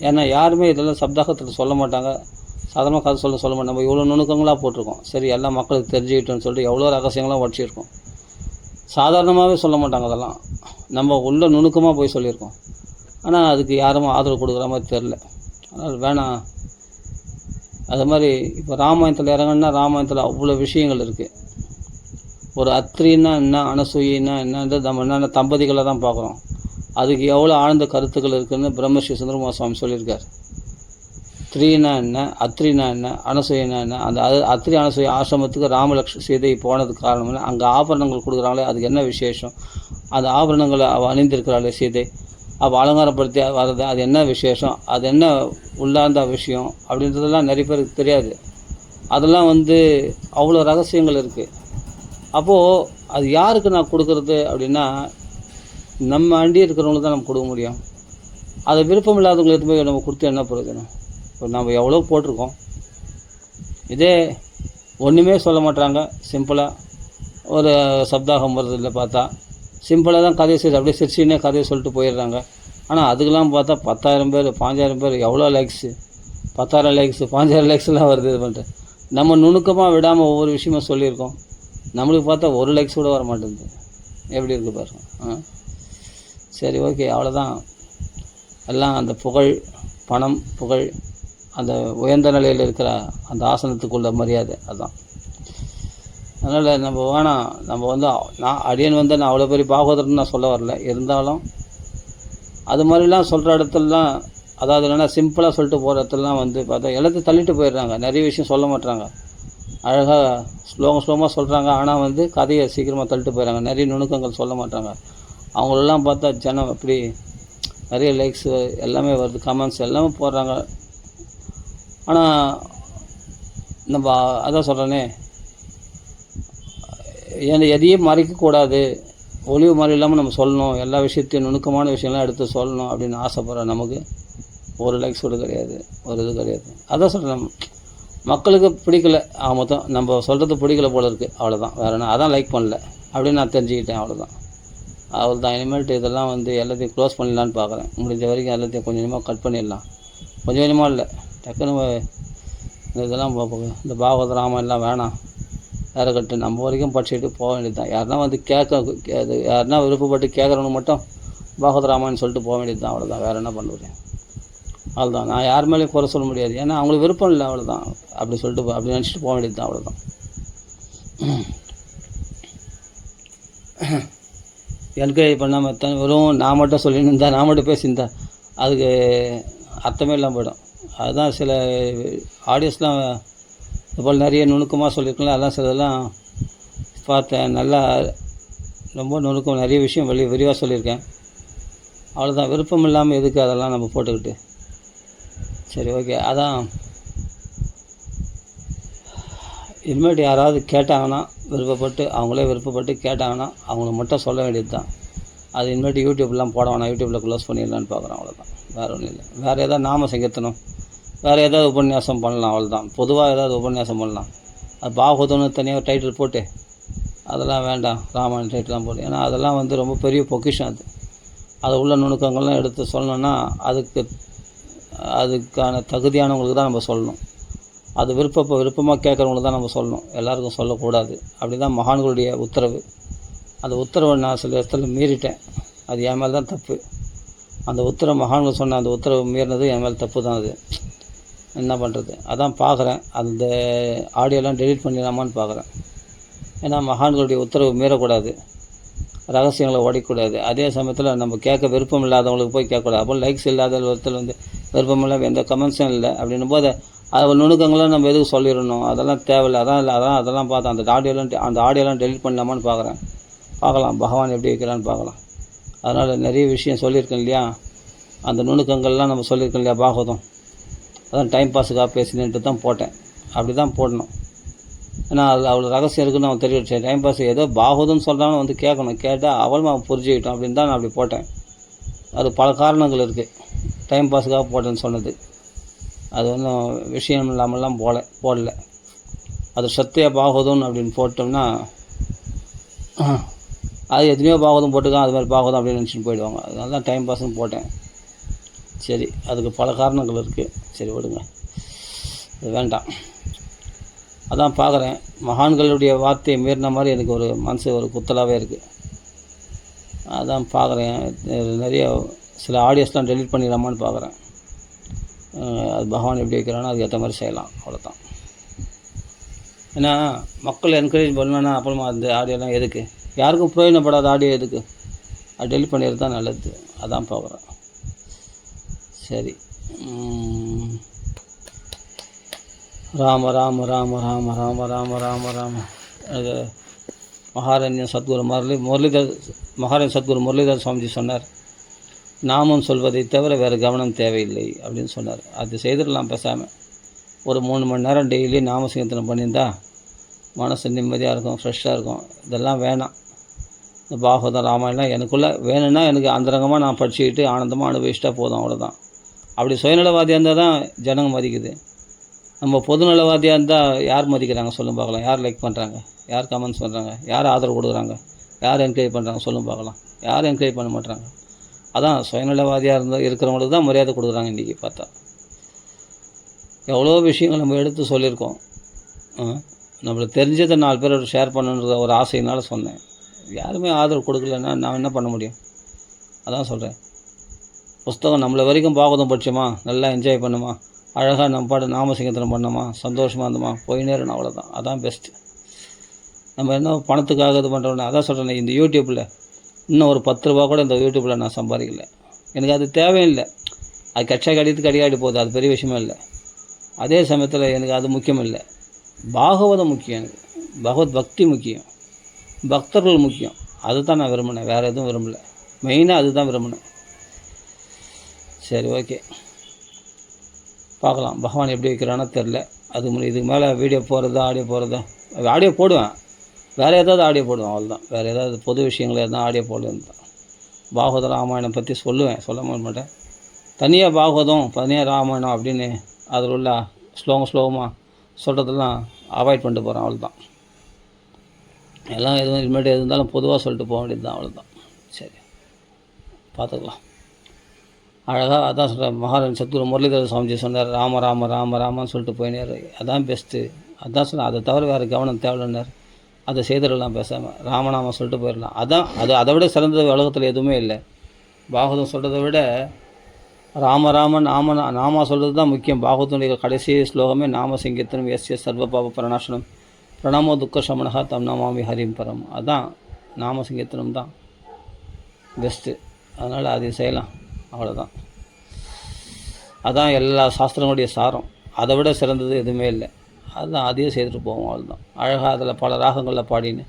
ஏன்னா யாருமே இதெல்லாம் சப்தாகத்தில் சொல்ல மாட்டாங்க. சாதாரணமாக கதை சொல்ல சொல்ல மாட்டோம் நம்ம இவ்வளோ நுணுக்கங்களாக போட்டிருக்கோம். சரி எல்லாம் மக்களுக்கு தெரிஞ்சுக்கிட்டோன்னு சொல்லிட்டு எவ்வளோ ரகசியங்களாக உடச்சிருக்கோம். சாதாரணமாகவே சொல்ல மாட்டாங்க அதெல்லாம். நம்ம உள்ள நுணுக்கமாக போய் சொல்லியிருக்கோம். ஆனால் அதுக்கு யாரும் ஆதரவு கொடுக்குற மாதிரி தெரில அதனால் வேணாம். அது மாதிரி இப்போ ராமாயணத்தில் இறங்கணுன்னா ராமாயணத்தில் அவ்வளோ விஷயங்கள் இருக்குது ஒரு அத்திரின்னா என்ன அனசூயின்னா என்னன்றது நம்ம என்னென்ன தம்பதிகளை தான் பார்க்குறோம். அதுக்கு எவ்வளோ ஆழ்ந்த கருத்துக்கள் இருக்குதுன்னு பிரம்மஸ்ரீ சுந்தரமா சுவாமி சொல்லியிருக்கார். த்ரீனா என்ன அத்ரினா என்ன அனசூயனா என்ன அந்த அது அத்ரி அனசூய ஆசிரமத்துக்கு ராமலக்ஷ்மி சீதை போனதுக்கு காரணம் அங்கே ஆபரணங்கள் கொடுக்குறாங்களே அதுக்கு என்ன விசேஷம்? அந்த ஆபரணங்களை அவள் அணிந்திருக்கிறாளே சீதை. அவள் அலங்காரப்படுத்தி வர்றது அது என்ன விசேஷம்? அது என்ன உள்ளார்ந்த விஷயம்? அப்படின்றதெல்லாம் நிறைய பேருக்கு தெரியாது. அதெல்லாம் வந்து அவ்வளோ ரகசியங்கள் இருக்குது அப்போது அது யாருக்கு நான் கொடுக்குறது அப்படின்னா நம்ம அண்டி இருக்கிறவங்களுக்கு தான் நம்ம கொடுக்க முடியும். அதை விருப்பம் இல்லாதவங்களுக்கு போய் நம்ம கொடுத்து என்ன பிரயோஜனம்? இப்போ நம்ம எவ்வளோ போட்டிருக்கோம்? இதே ஒன்றுமே சொல்ல மாட்டாங்க சிம்பிளாக ஒரு சப்தாகம் வருதில்ல பார்த்தா சிம்பிளாக தான் கதையை சரி அப்படியே சிரிச்சின்னே கதையை சொல்லிட்டு போயிடுறாங்க. ஆனால் அதுக்கெல்லாம் பார்த்தா பத்தாயிரம் பேர் பாஞ்சாயிரம் பேர் எவ்வளோ லைக்ஸு பத்தாயிரம் லைக்ஸு பாஞ்சாயிரம் லைக்ஸ்லாம் வருது இது பண்ணிட்டு. நம்ம நுணுக்கமாக விடாமல் ஒவ்வொரு விஷயமும் சொல்லியிருக்கோம். நம்மளுக்கு பார்த்தா ஒரு லைக்ஸ் கூட வர மாட்டேங்குது எப்படி இருக்குது பாருங்க ஆ? சரி ஓகே அவ்வளோதான் எல்லாம் அந்த புகழ் பணம் புகழ் அந்த உயர்ந்த நிலையில் இருக்கிற அந்த ஆசனத்துக்குள்ள மரியாதை அதுதான் அதனால் நம்ம வேணாம் நம்ம வந்து நான் அடியன் வந்து நான் அவ்வளோ பெரிய பாகவதர்னு நான் சொல்ல வரல. இருந்தாலும் அது மாதிரிலாம் சொல்கிற இடத்துலலாம் அதாவது என்னென்னா சிம்பிளாக சொல்லிட்டு போகிற இடத்துலலாம் வந்து பார்த்தா எல்லாத்தையும் தள்ளிட்டு போயிடுறாங்க. நிறைய விஷயம் சொல்ல மாட்டுறாங்க அழகாக ஸ்லோகம் ஸ்லோமாக சொல்கிறாங்க ஆனால் வந்து கதையை சீக்கிரமாக தள்ளிட்டு போயிடுறாங்க நிறைய நுணுக்கங்கள் சொல்ல மாட்டாங்க. அவங்களெல்லாம் பார்த்தா ஜனம் அப்படி நிறைய லைக்ஸு எல்லாமே வருது கமெண்ட்ஸ் எல்லாமே போடுறாங்க. ஆனால் நம்ம அதான் சொல்கிறேனே எந்த எதையும் மறைக்கக்கூடாது. ஒளிவு மாதிரி இல்லாமல் நம்ம சொல்லணும். எல்லா விஷயத்தையும் நுணுக்கமான விஷயம்லாம் எடுத்து சொல்லணும் அப்படின்னு ஆசைப்பட்றேன் நமக்கு ஒரு லைக்ஸ் கூட கிடையாது ஒரு இது கிடையாது. அதான் சொல்கிறேன் மக்களுக்கு பிடிக்கல. ஆக மொத்தம் நம்ம சொல்கிறது பிடிக்கல போல இருக்குது அவ்வளோதான் வேறு என்ன அதான் லைக் பண்ணல. அப்படின்னு நான் தெரிஞ்சுக்கிட்டேன் அவ்வளோதான் அவ்வளோ தான் இனிமேல்ட்டு இதெல்லாம் வந்து எல்லாத்தையும் க்ளோஸ் பண்ணிடலான்னு பார்க்குறேன் முடிஞ்ச வரைக்கும் எல்லாத்தையும் கொஞ்சம் கொஞ்சமாக கட் பண்ணிடலாம். கொஞ்சம் கொஞ்சமாக இல்லை. டக்குன்னு இந்த இதெல்லாம் இந்த பாகவத ராமாயணம்லாம் வேணாம். வேறு கட்டு. நம்ம வரைக்கும் படிச்சுட்டு போக வேண்டியது தான் யாருன்னா வந்து கேட்க யாருன்னா விருப்பப்பட்டு கேட்குறவங்க மட்டும் பாகவத ராமாயணம் சொல்லிட்டு போக வேண்டியது தான் அவ்வளோதான் வேறு என்ன பண்ணுறேன் அவ்வளோதான் நான் யார் மேலேயும் குறை சொல்ல முடியாது. ஏன்னா அவங்களுக்கு விருப்பம் இல்லை அவ்வளோதான் அப்படி சொல்லிட்டு போ- அப்படி நினச்சிட்டு போக வேண்டியது தான் அவ்வளோதான் என்கரேஜ் பண்ணாமல் எத்தனை வெறும் நான் மட்டும் சொல்லியிருந்தேன் நான் மட்டும் பேசியிருந்தா அதுக்கு அர்த்தமே இல்லாமல் போயிடும். அதுதான் சில ஆடியோஸ்லாம் இது போல் நிறைய நுணுக்கமாக சொல்லியிருக்கலாம் அதெல்லாம் சிலதெல்லாம் பார்த்தேன். நல்லா ரொம்ப நுணுக்கம் நிறைய விஷயம் வெளி விரிவாக சொல்லியிருக்கேன். அவ்வளோதான் விருப்பம் இல்லாமல் எதுக்கு அதெல்லாம் நம்ம போட்டுக்கிட்டு? சரி ஓகே அதான். இனிமேட்டு யாராவது கேட்டாங்கன்னா விருப்பப்பட்டு அவங்களே விருப்பப்பட்டு கேட்டாங்கன்னா அவங்கள மட்டும் சொல்ல வேண்டியது தான் அது இனிமேட்டு யூடியூப்லாம் போட வேணாம். யூடியூப்பில் க்ளோஸ் பண்ணிடலான்னு பார்க்குறேன் அவ்வளோதான் வேறு ஒன்றும் இல்லை. வேறு ஏதாவது நாம சங்கத்தணும் வேறு ஏதாவது உபன்யாசம் பண்ணலாம் அவ்வளோதான் பொதுவாக ஏதாவது உபன்யாசம் பண்ணலாம். அது பாகவதம்னு தனியாக டைட்டில் போட்டு அதெல்லாம் வேண்டாம். ராமாயண டைட்டிலாம் போட்டு ஏன்னா அதெல்லாம் வந்து ரொம்ப பெரிய பொக்கிஷம் அது. அது உள்ள நுணுக்கங்கள்லாம் எடுத்து சொல்லணும்னா அதுக்கு அதுக்கான தகுதியானவங்களுக்கு தான் நம்ம சொல்லணும். அது விருப்ப விருப்பமாக கேட்குறவங்களுக்கு தான் நம்ம சொல்லணும். எல்லாருக்கும் சொல்லக்கூடாது. அப்படி தான் மகான்களுடைய உத்தரவு. அந்த உத்தரவை நான் சில இடத்துல மீறிட்டேன். அது என் மேலே தான் தப்பு. அந்த உத்தரவு மகான்கள் சொன்ன அந்த உத்தரவு மீறினது என் மேலே தப்பு தான் அது. என்ன பண்ணுறது அதான் பார்க்குறேன் அந்த ஆடியோலாம் டெலீட் பண்ணிடலாமான்னு பார்க்குறேன் ஏன்னா மகான்களுடைய உத்தரவு மீறக்கூடாது. ரகசியங்களை உடைக்கக்கூடாது அதே சமயத்தில் நம்ம கேட்க விருப்பம் இல்லாதவங்களுக்கு போய் கேட்கக்கூடாது. அப்போ லைக்ஸ் இல்லாத ஒருத்தர் வந்து விருப்பம் இல்லை எந்த கமெண்ட்ஸும் இல்லை அப்படின்னும் போது அது நுணுக்கங்களாம் நம்ம எதுக்கு சொல்லிடணும்? அதெல்லாம் தேவையில்லை. அதான் இல்லை. அதான் அதெல்லாம் பார்த்தேன். அந்த ஆடியோலாம் அந்த ஆடியோலாம் டெலிட் பண்ணலாமான்னு பார்க்குறேன். பார்க்கலாம். பகவான் எப்படி வைக்கிறான்னு பார்க்கலாம். அதனால் நிறைய விஷயம் சொல்லியிருக்கேன் இல்லையா? அந்த நுணுக்கங்கள்லாம் நம்ம சொல்லியிருக்கோம் இல்லையா? பாகவதம். அதான் டைம் பாஸுக்காக பேசினேன்ட்டு தான் போட்டேன். அப்படி தான் போடணும். ஏன்னா அது அவ்வளோ ரகசியம் இருக்குன்னு அவன் தெரியும் டைம் பாஸ் ஏதோ பாகவதம்னு சொல்கிறான்னு வந்து கேட்கணும். கேட்டால் அவளும் அவன் புரிஞ்சுக்கிட்டோம் அப்படின்னு தான் நான் அப்படி போட்டேன். அது பல காரணங்கள் இருக்குது டைம் பாஸுக்காக போட்டேன்னு சொன்னது. அது ஒன்றும் விஷயம் இல்லாமல்லாம் போல போடல. அது சத்திய பாகவதம் அப்படின்னு போட்டோம்னா அது எத்தனையோ பாகவதம் போட்டுக்கான் அது மாதிரி பாகுதம் அப்படின்னு நினச்சிட்டு போயிடுவாங்க. அதனால தான் டைம் பாஸ்னு போட்டேன். சரி அதுக்கு பல காரணங்கள் இருக்குது சரி விடுங்க. அது வேண்டாம். அதான் பார்க்குறேன். மகான்களுடைய வார்த்தையை மீறின மாதிரி எனக்கு ஒரு மனசு ஒரு குத்தலாகவே இருக்குது அதான் பார்க்குறேன். நிறைய சில ஆடியோஸ்லாம் டெலிட் பண்ணிடலாமான்னு பார்க்குறேன். அது பகவான் எப்படி வைக்கிறானோ அதுக்கு ஏற்ற மாதிரி செய்யலாம். அவ்வளோதான் ஏன்னா மக்கள் என்கரேஜ் பண்ணணும்னா அப்புறமா அந்த ஆடியோலாம் எதுக்கு? யாருக்கும் பிரயோஜனப்படாத ஆடியோ எதுக்கு? அது டெலிட் பண்ணிடுறது தான் நல்லது. அதான் பார்க்குறேன். சரி. ராம ராம ராம ராம ராம ராம ராம ராம. அது மகாரண்யம் சத்குரு முரளி முரளிதர் மகாரண்ய சத்குரு முரளிதர் சுவாமிஜி சொன்னார் நாமம் சொல்வதை தவிர வேறு கவனம் தேவையில்லை அப்படின்னு சொன்னார். அது செய்திடலாம் பேசாமல் ஒரு மூணு மணி நேரம் டெய்லி நாமசிங்கத்தனம் பண்ணியிருந்தா மனசு நிம்மதியாக இருக்கும் ஃப்ரெஷ்ஷாக இருக்கும். இதெல்லாம் வேணாம். இந்த பாகவதம் ராமாயணம் எனக்குள்ளே வேணும்னா எனக்கு அந்தரங்கமாக நான் படிச்சுக்கிட்டு ஆனந்தமாக அனுபவிச்சிட்டா போதும் அவ்வளோதான் அப்படி சுயநலவாதியாக இருந்தால் தான் ஜனங்க மதிக்குது. நம்ம பொதுநலவாதியாக இருந்தால் யார் மதிக்கிறாங்க? சொல்லும் பார்க்கலாம். யார் லைக் பண்ணுறாங்க யார் கமெண்ட்ஸ் பண்ணுறாங்க யார் ஆதரவு கொடுக்குறாங்க? யார் என்கரேஜ் பண்ணுறாங்க சொல்லும் பார்க்கலாம். யார் என்கரேஜ் பண்ண மாட்டாங்க அதான் சுயநலவாதியாக இருந்தால் இருக்கிறவங்களுக்கு தான் மரியாதை கொடுக்குறாங்க இன்றைக்கி பார்த்தா. எவ்வளோ விஷயங்கள் நம்ம எடுத்து சொல்லியிருக்கோம். நம்மளுக்கு தெரிஞ்சதை நாலு பேரோட ஷேர் பண்ணணுன்ற ஒரு ஆசையினால் சொன்னேன். யாருமே ஆதரவு கொடுக்கலன்னா நான் என்ன பண்ண முடியும்? அதான் சொல்கிறேன் புஸ்தகம் நம்மளை வரைக்கும் பாகவதம் படிச்சோமா நல்லா என்ஜாய் பண்ணுமா? அழகாக நம்ம பாட்டு நாம பண்ணோமா? சந்தோஷமாக இருந்தோமா? போயினே இருக்கணும் அவ்வளோதான் அதான் பெஸ்ட்டு நம்ம என்ன பணத்துக்காக இது பண்ணுறோம்னா அதான் சொல்கிறேன் இந்த யூடியூப்பில் இன்னும் ஒரு பத்து ரூபா கூட இந்த யூடியூப்பில் நான் சம்பாதிக்கல. எனக்கு அது தேவையில்லை. அது கட்சா கடித்து கடிகாடி போகுது அது பெரிய விஷயமே இல்லை. அதே சமயத்தில் எனக்கு அது முக்கியம் இல்லை. பாகவதம் முக்கியம் எனக்கு. பகவத் பக்தி முக்கியம். பக்தர்கள் முக்கியம். அதுதான் நான் விரும்பினேன். வேறு எதுவும் விரும்பலை. மெயினாக அதுதான் விரும்பினேன். சரி ஓகே பார்க்கலாம். பகவான் எப்படி வைக்கிறானோ தெரில அது முடி இதுக்கு மேலே வீடியோ போகிறதா ஆடியோ போகிறதா ஆடியோ போடுவேன். வேறு ஏதாவது ஆடியோ போடுவேன் அவ்வளோதான் வேறு ஏதாவது பொது விஷயங்கள் எதுனா ஆடியோ போடுவேன். தான் பாகவத ராமாயணம் பற்றி சொல்லுவேன். சொல்ல மாட்டேன். தனியாக பாகவதம் தனியாக ராமாயணம் அப்படின்னு அதில் உள்ள ஸ்லோகம் ஸ்லோகமாக சொல்கிறதெல்லாம் அவாய்ட் பண்ணிட்டு போகிறேன் அவ்வளோதான் எல்லாம் எதுவும் இனிமேட்டு எது இருந்தாலும் பொதுவாக சொல்லிட்டு போக வேண்டியது தான் அவ்வளோதான் சரி. பார்த்துக்கலாம். அழகாக அதான் சொல்கிறேன் மகாராணி சத்குரு முரளிதர சுவாமிஜி சொன்னார் ராம ராம ராம ராமன்னு சொல்லிட்டு போயினார். அதான் பெஸ்ட்டு அதான் சொன்னார் அதை தவிர வேறு கவனம் தேவையில்லைன்னார். அதை செய்திடலாம் பேசாமல் ராமநாமம் சொல்லிட்டு போயிடலாம். அதான் அது அதை விட சிறந்தது உலகத்தில் எதுவுமே இல்லை. பாகவதம் சொல்கிறத விட ராம ராம நாம நாமா சொல்கிறது தான் முக்கியம். பாகவதனுடைய கடைசி ஸ்லோகமே நாம சங்கீர்த்தனம் எஸ் எஸ் சர்வ பாப பிரணாசனம். பிரணாமோ துக்க சமணகா தம் நாமாமி ஹரிம் பரம். அதான் நாம சங்கீர்த்தனம் தான் பெஸ்ட்டு அதனால் அதை செய்யலாம். அவ்வளோதான் அதான் எல்லா சாஸ்திரங்களுடைய சாரம். அதை விட சிறந்தது எதுவுமே இல்லை. அதுதான் அதையே செய்துட்டு போவோம் அவ்வளோதான் அழகாக அதில் பல ராகங்களில் பாடின்னு.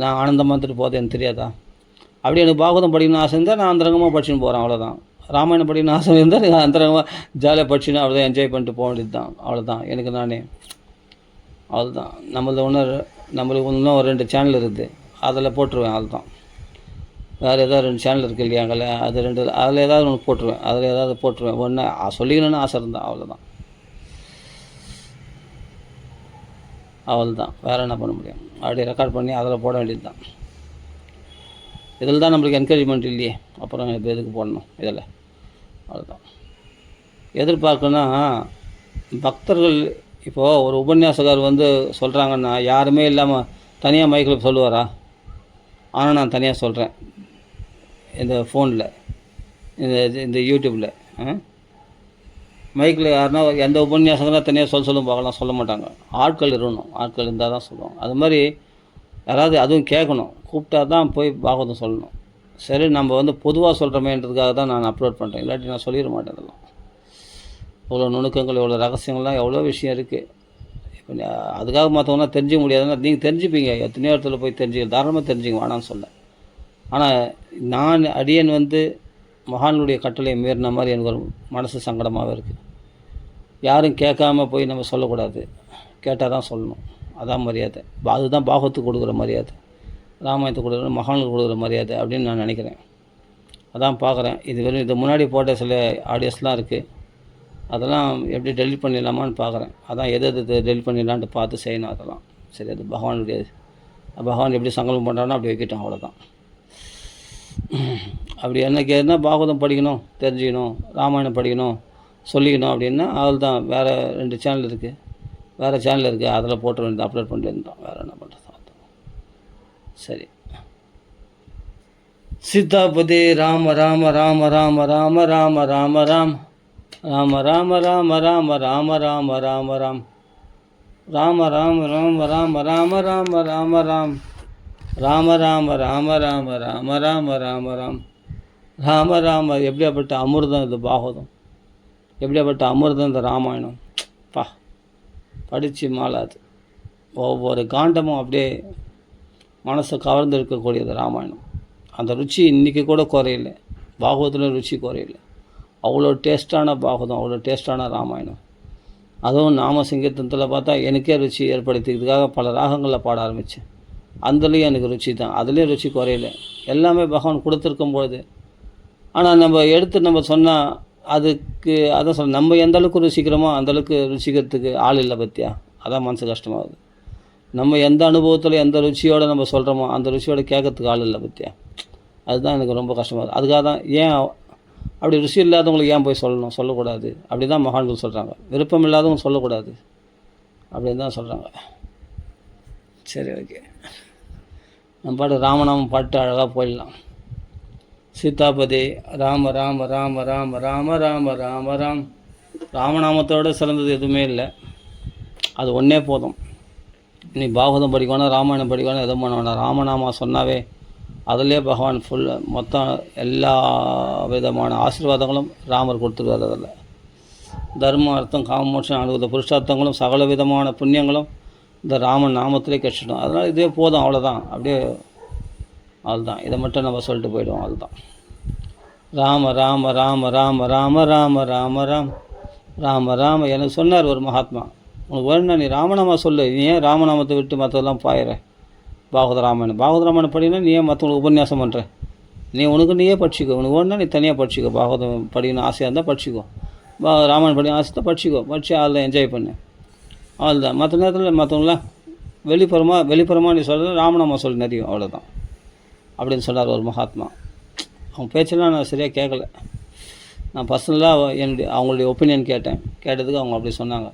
நான் ஆனந்தமாக இருந்துட்டு போதே எனக்கு தெரியாதா? அப்படி எனக்கு பாகவதம் படிக்கணும்னு ஆசை இருந்தால் நான் அந்தரங்கமாக படிச்சுன்னு போகிறேன் அவ்வளோதான் ராமாயணம் படிக்கணும்னு ஆசை இருந்தால் நான் அந்தரங்கமாக ஜாலியாக படிச்சுன்னு அவ்வளோதான் என்ஜாய் பண்ணிட்டு போக வேண்டியது தான் அவ்வளோதான் எனக்கு நானே அவ்வளோதான் நம்மளது ஒன்று நம்மளுக்கு இன்னும் ஒரு ரெண்டு சேனல் இருக்குது. அதில் போட்டுருவேன் அவ்வளோதான் வேறு ஏதாவது ரெண்டு சேனல் இருக்குது இல்லையாங்களே அது ரெண்டு அதில் ஏதாவது ஒன்று போட்டுருவேன். அதில் ஏதாவது போட்டுருவேன். ஒன்று சொல்லிக்கணும்னு ஆசை இருந்தால் அவ்வளோதான் அவ்வளோதான் வேறு என்ன பண்ண முடியும்? அப்படியே ரெக்கார்ட் பண்ணி அதில் போட வேண்டியது தான் இதில் தான் நம்மளுக்கு என்கரேஜ்மெண்ட் இல்லையே. அப்புறம் இப்போ எதுக்கு போடணும் இதில்? அவ்வளோதான் எதிர்பார்க்குன்னா பக்தர்கள் இப்போது ஒரு உபன்யாசகர் வந்து சொல்கிறாங்கன்னா யாருமே இல்லாமல் தனியாக மைக்கில் சொல்லுவாரா? ஆனால் நான் தனியாக சொல்கிறேன் இந்த ஃபோனில் இந்த இந்த யூடியூப்பில் மைக்கில் யாருன்னா எந்த உபன்யாசகனா தனியாக சொல்ல சொல்லும் பார்க்கலாம் சொல்ல மாட்டாங்க. ஆட்கள் இருக்கணும். ஆட்கள் இருந்தால் தான் சொல்லுவோம் அது மாதிரி யாராவது அதுவும் கேட்கணும். கூப்பிட்டா தான் போய் பாகவதம் சொல்லணும். சரி நம்ம வந்து பொதுவாக சொல்கிறோமேன்றதுக்காக தான் நான் அப்லோட் பண்ணுறேன் இல்லாட்டி நான் சொல்லிட மாட்டேன் அதெல்லாம். இவ்வளோ நுணுக்கங்கள் இவ்வளோ ரகசியங்கள்லாம் எவ்வளோ விஷயம் இருக்குது இப்போ அதுக்காக மற்றவங்களாம் தெரிஞ்சுக்க முடியாதுன்னா நீங்கள் தெரிஞ்சுப்பீங்க. எத்தனையோ இடத்துல போய் தெரிஞ்சுக்க தாராளமாக தெரிஞ்சுக்க வேணாம்னு சொல்ல. ஆனால் நான் அடியன் வந்து மகானுடைய கட்டளையை மீறின மாதிரி எனக்கு ஒரு மனசு சங்கடமாகவே இருக்குது யாரும் கேட்காம போய் நம்ம சொல்லக்கூடாது. கேட்டால் தான் சொல்லணும். அதான் மரியாதை. பா- அதுதான் பாகத்துக்கு கொடுக்குற மரியாதை. ராமாயணத்துக்கு கொடுக்குற மகானுக்கு கொடுக்குற மரியாதை அப்படின்னு நான் நினைக்கிறேன். அதான் பார்க்குறேன். இது வெறும் இது முன்னாடி போட்ட சில ஆடியோஸ்லாம் இருக்குது அதெல்லாம் எப்படி டெலிட் பண்ணிடலாமான்னு பார்க்குறேன். அதான் எது எது டெலிட் பண்ணிடலான்ட்டு பார்த்து செய்யணும் அதெல்லாம். சரி அது பகவானுடைய பகவான் எப்படி சங்கல்பம் பண்ணுறானோ அப்படி வைக்கிட்டோம் அவ்வளோதான் அப்படி என்ன கேட்டால் பாகவதம் படிக்கணும் தெரிஞ்சுக்கணும் ராமாயணம் படிக்கணும் சொல்லிக்கணும் அப்படின்னா அவள் தான் வேறு ரெண்டு சேனல் இருக்குது வேறு சேனல் இருக்குது அதில் போட்டு வேண்டியது அப்லோட் பண்ணிட்டு இருந்தோம் வேறு என்ன பண்ணுறது சரி சீதாபதி ராம ராம ராம ராம ராம ராம ராம ராம் ராம ராம ராம ராம ராம ராம ராம ராம் ராம ராம ராம ராம ராம ராம ராம ராம் ராம ராம ராம ராம ராம ராம ராம ராம். ராம ராம எப்படியாப்பட்ட அமிர்தம் இது பாகவதம்? எப்படியாப்பட்ட அமிர்தம் இந்த ராமாயணம்? பா படித்து மாலாது ஒவ்வொரு காண்டமும் அப்படியே மனசை கவர்ந்து இருக்கக்கூடியது ராமாயணம். அந்த ருச்சி இன்றைக்கி கூட குறையில. பாகவத்தில் ருச்சி குறையில. அவ்வளோ டேஸ்ட்டான பாகவதம் அவ்வளோ டேஸ்ட்டான ராமாயணம். அதுவும் நாம சங்கீர்த்தனத்தில் பார்த்தா எனக்கே ருச்சி ஏற்படுத்திக்கிறதுக்காக பல ராகங்களில் பாட ஆரம்பித்தேன் அதுலேயும் எனக்கு ருச்சி தான். அதுலேயும் ருச்சி குறையல. எல்லாமே பகவான் கொடுத்துருக்கும் பொழுது. ஆனால் நம்ம எடுத்து நம்ம சொன்னால் அதுக்கு அதான் சொல்ல நம்ம எந்த அளவுக்கு ருசிக்கிறோமோ அந்தளவுக்கு ருசிக்கிறதுக்கு ஆள் இல்லை பத்தியா? அதான் மனசு கஷ்டமாகுது நம்ம எந்த அனுபவத்தில் எந்த ருச்சியோடு நம்ம சொல்கிறோமோ அந்த ருசியோட கேட்கறதுக்கு ஆள் இல்லை பத்தியா? அதுதான் எனக்கு ரொம்ப கஷ்டமாகுது அதுக்காக தான் ஏன் அப்படி ருசி இல்லாதவங்களுக்கு ஏன் போய் சொல்லணும்? சொல்லக்கூடாது. அப்படி தான் மகான்கள் சொல்கிறாங்க விருப்பம் இல்லாதவங்க சொல்லக்கூடாது. அப்படின்னு தான் சொல்கிறாங்க சரி ஓகே. நம்ம பாட்டு ராமநாமம் பாட்டு அழகாக போயிடலாம். சீதாபதி ராம ராம ராம ராம ராம ராம ராம ராம். ராமநாமத்தோடு சிறந்தது எதுவுமே இல்லை. அது ஒன்றே போதும். நீ பாகவதம் படிக்கணும் ராமாயணம் படிக்கணும் எதுவும் பண்ண வேணாம் ராமநாமா சொன்னாவே அதிலே பகவான் ஃபுல் மொத்தம் எல்லா விதமான ஆசீர்வாதங்களும் ராமர் கொடுத்துருவார் அதில். தர்ம அர்த்தம் காமோட்சம் அனுபவ புருஷார்த்தங்களும் சகல விதமான புண்ணியங்களும் இந்த ராமன் நாமத்திலே கஷ்டம். அதனால் இதே போதும் அவ்வளோதான் அப்படியே அவ்வளோதான் இதை மட்டும் நம்ம சொல்லிட்டு போயிடுவோம் அவ்வளோதான் ராம ராம ராம ராம ராம ராம ராம ராம் ராம ராம. எனக்கு சொன்னார் ஒரு மகாத்மா உனக்கு வேணும்னா நீ ராமநாமா சொல்லு. நீ ஏன் ராமநாமத்தை விட்டு மற்றதெல்லாம் பாயிற? பாகவத ராமாயணம் பாகவத ராமாயணம் படினா நீ ஏன் மற்றவங்களுக்கு உபன்யாசம் பண்ணுற நீ உனக்கு நீயே படிச்சிக்கோ. உனக்கு வேணும்னா நீ தனியாக படிச்சிக்கோ. பாகவதம் படிக்கணும் ஆசையாக இருந்தால் படிச்சிக்கோ. பா ராமாயணம் படிக்கணும் ஆசை தான் படிச்சிக்கோ. படித்து அதில் என்ஜாய் பண்ணு. அவ்வளோதான் மற்ற நேரத்தில் மற்றவங்களாம் வெளிப்புறமாக வெளிப்புறமாக நீ சொல்கிறது ராமநாமா சொல்லி நிறையும் அவ்வளோதான் அப்படின்னு சொன்னார் ஒரு மகாத்மா. அவங்க பேச்செல்லாம் நான் சரியாக கேட்கல. நான் பர்சனலாக என்னுடைய அவங்களுடைய ஒப்பீனியன் கேட்டேன். கேட்டதுக்கு அவங்க அப்படி சொன்னாங்க.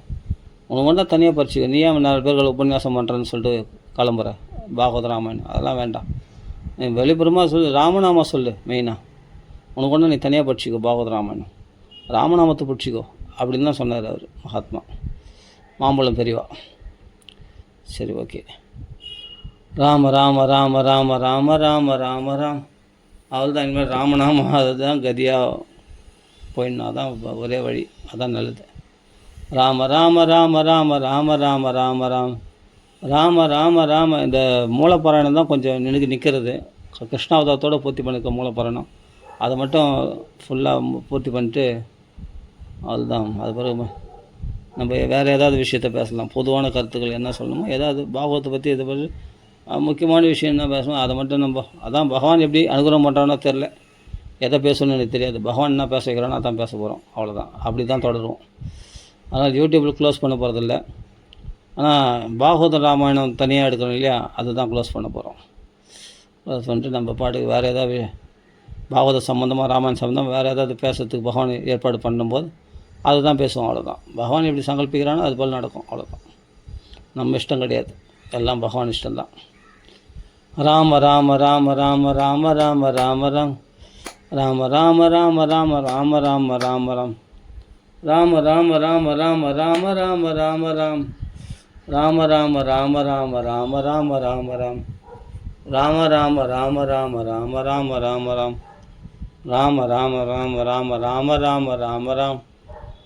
உனக்கு வேணா தனியாக பறிச்சுக்க. நீ ஏன் நாலு பேர்கள் உபன்யாசம் பண்ணுறேன்னு சொல்லிட்டு கிளம்புற? பாகவத ராமாயணம். அதெல்லாம் வேண்டாம். நீ வெளிப்புறமாக சொல்லு. ராமநாமா சொல்லு மெயினாக உனக்கு ஒன்று நீ தனியாக படிச்சிக்கோ பாகவத ராமாயணம். ராமநாமத்தை பிடிச்சிக்கோ. அப்படின்னு தான் சொன்னார் அவர் மகாத்மா. மாம்பழம் பெரியவா சரி ஓகே ராம ராம ராம ராம ராம ராம ராம ராம் அவள் தான் இனிமேல் ராமநாம அதுதான் கதியாக போயிடணும் அதான் ஒரே வழி அதான் நல்லது ராம ராம ராம ராம ராம ராம ராம ராம் ராம ராம ராம இந்த மூலப்பாராயணம் தான் கொஞ்சம் நினைக்கு நிற்கிறது கிருஷ்ணாவதாரத்தோடு பூர்த்தி பண்ணிக்க மூலப்பாராயணம் அதை மட்டும் ஃபுல்லாக பூர்த்தி பண்ணிட்டு அதுதான் அது பிறகு நம்ம வேறு ஏதாவது விஷயத்த பேசலாம். பொதுவான கருத்துக்கள் என்ன சொல்லணுமோ ஏதாவது பாகவத்தை பற்றி இதை பற்றி முக்கியமான விஷயம் என்ன பேசணும் அதை மட்டும் நம்ம அதான் பகவான் எப்படி அனுகிரகம் பண்ணுறானோ தெரில எதை பேசணும்னு எனக்கு தெரியாது. பகவான் என்ன பேச வைக்கிறானோ அதான் பேச போகிறோம் அவ்வளோதான் அப்படி தான் தொடருவோம். அதனால் யூடியூப்பில் க்ளோஸ் பண்ண போகிறதில்ல ஆனால் பாகவத ராமாயணம் தனியாக எடுக்கிறோம் இல்லையா? அதுதான் க்ளோஸ் பண்ண போகிறோம் க்ளோஸ் பண்ணிட்டு நம்ம பாட்டுக்கு வேறு ஏதாவது பாகவத சம்மந்தமாக ராமாயணம் சம்மந்தம் வேறு ஏதாவது பேசுறதுக்கு பகவான் ஏற்பாடு பண்ணும்போது அதுதான் பேசுவோம் அவ்வளோதான் பகவான் எப்படி சங்கல்பிக்கிறானோ அது போல் நடக்கும் அவ்வளோதான் நம்ம இஷ்டம் கிடையாது எல்லாம் பகவான் இஷ்டம்தான் ராம ராம ராம ராம ராம ராம ராம ராம் ராம ராம ராம ராம ராம ராம ராம ராம் ராம ராம ராம ராம ராம ராம ராம ராம் ராம ராம ராம ராம ராம ராம ராம ராம் ராம ராம ராம ராம ராம ராம ராம ராம் ராம ராம ராம ராம ராம ராம ராம ராம்